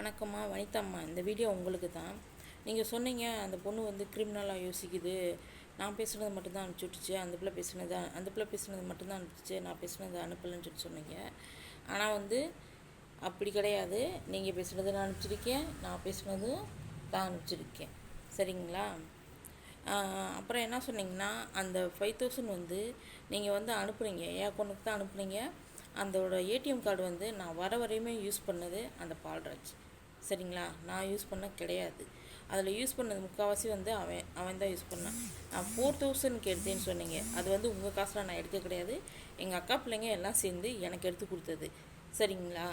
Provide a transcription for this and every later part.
வணக்கம்மா வனிதாம்மா. இந்த வீடியோ உங்களுக்கு தான் நீங்கள் சொன்னீங்க அந்த பொண்ணு வந்து கிரிமினலாக யோசிக்குது. நான் பேசுனது மட்டும்தான் அனுப்பிச்சி விட்டுச்சு அந்த பிள்ளை பேசுனது அந்த பிள்ளை பேசுனது மட்டும்தான் அனுப்பிச்சிச்சு. நான் பேசுனது அனுப்பலைன்னு சொல்லி சொன்னீங்க. ஆனால் வந்து அப்படி கிடையாது. நீங்கள் பேசுனது நான் அனுப்பிச்சிருக்கேன். நான் பேசுனதும் தான் அனுப்பிச்சிருக்கேன். சரிங்களா? அப்புறம் என்ன சொன்னீங்கன்னா அந்த ஃபைவ் தௌசண்ட் வந்து நீங்கள் வந்து அனுப்புனீங்க. என் அக்கௌண்ட்டுக்கு தான் அனுப்புனீங்க. அதோட ஏடிஎம் கார்டு வந்து நான் வர வரையுமே யூஸ் பண்ணது அந்த பால்ராஜ். சரிங்களா? நான் யூஸ் பண்ண கிடையாது. அதில் யூஸ் பண்ணது முக்கால்வாசி வந்து அவன் அவன் தான் யூஸ் பண்ணான். நான் ஃபோர் தௌசண்ட்க்கு எடுத்தேன்னு சொன்னீங்க. அது வந்து உங்கள் காசில் நான் எடுக்க கிடையாது. எங்கள் அக்கா பிள்ளைங்க எல்லாம் சேர்ந்து எனக்கு எடுத்து கொடுத்தது. சரிங்களா?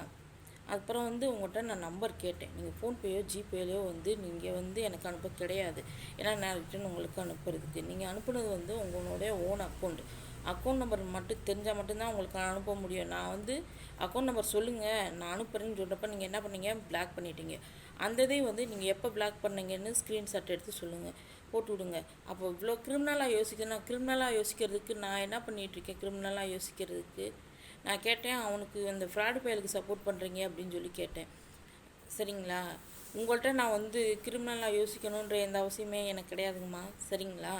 அப்புறம் வந்து உங்கள்கிட்ட நான் நம்பர் கேட்டேன். நீங்கள் ஃபோன்பேயோ ஜிபேலையோ வந்து நீங்கள் வந்து எனக்கு அனுப்ப கிடையாது. ஏன்னா நான் ரிட்டன் உங்களுக்கு அனுப்புறதுக்கு. நீங்கள் அனுப்புனது வந்து உங்களுடைய ஓன் அக்கௌண்ட் அக்கௌண்ட் நம்பர் மட்டும் தெரிஞ்சால் மட்டும்தான் உங்களுக்கு அனுப்ப முடியும். நான் வந்து அக்கௌண்ட் நம்பர் சொல்லுங்கள் நான் அனுப்புகிறேன்னு சொல்கிறப்ப நீங்கள் என்ன பண்ணீங்க? பிளாக் பண்ணிட்டீங்க. அந்த இதையும் வந்து நீங்கள் எப்போ பிளாக் பண்ணீங்கன்னு ஸ்க்ரீன்ஷாட் எடுத்து சொல்லுங்கள் போட்டு விடுங்க. அப்போ இவ்வளோ கிரிமினலாக யோசிக்கணும் கிரிமினலாக யோசிக்கிறதுக்கு நான் என்ன பண்ணிகிட்ருக்கேன் கிரிமினலாக யோசிக்கிறதுக்கு? நான் கேட்டேன் அவனுக்கு இந்த ஃப்ராடு பயலுக்கு சப்போர்ட் பண்ணுறீங்க அப்படின்னு சொல்லி கேட்டேன். சரிங்களா? உங்கள்கிட்ட நான் வந்து கிரிமினலாக யோசிக்கணுன்ற எந்த அவசியமே எனக்கு கிடையாதுங்கம்மா. சரிங்களா?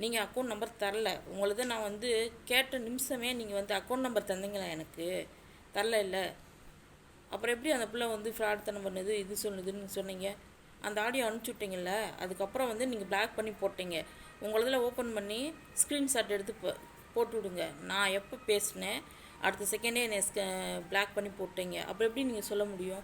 நீங்கள் அக்கௌண்ட் நம்பர் தரல. உங்களது நான் வந்து கேட்ட நிமிஷமே நீங்கள் வந்து அக்கௌண்ட் நம்பர் தந்தீங்களா எனக்கு? தரல இல்லை. அப்புறம் எப்படி அந்த பிள்ளை வந்து ஃப்ராட்தனம் பண்ணுது இது சொல்லுதுன்னு சொன்னீங்க? அந்த ஆடியோ அனுப்பிச்சி விட்டீங்கல்ல அதுக்கப்புறம் வந்து நீங்கள் பிளாக் பண்ணி போட்டீங்க. உங்களதில் ஓப்பன் பண்ணி ஸ்க்ரீன்ஷாட் எடுத்து போட்டு விடுங்க நான் எப்போ பேசினேன் அடுத்த செகண்டே என்னை பிளாக் பண்ணி போட்டீங்க. அப்புறம் எப்படி நீங்கள் சொல்ல முடியும்?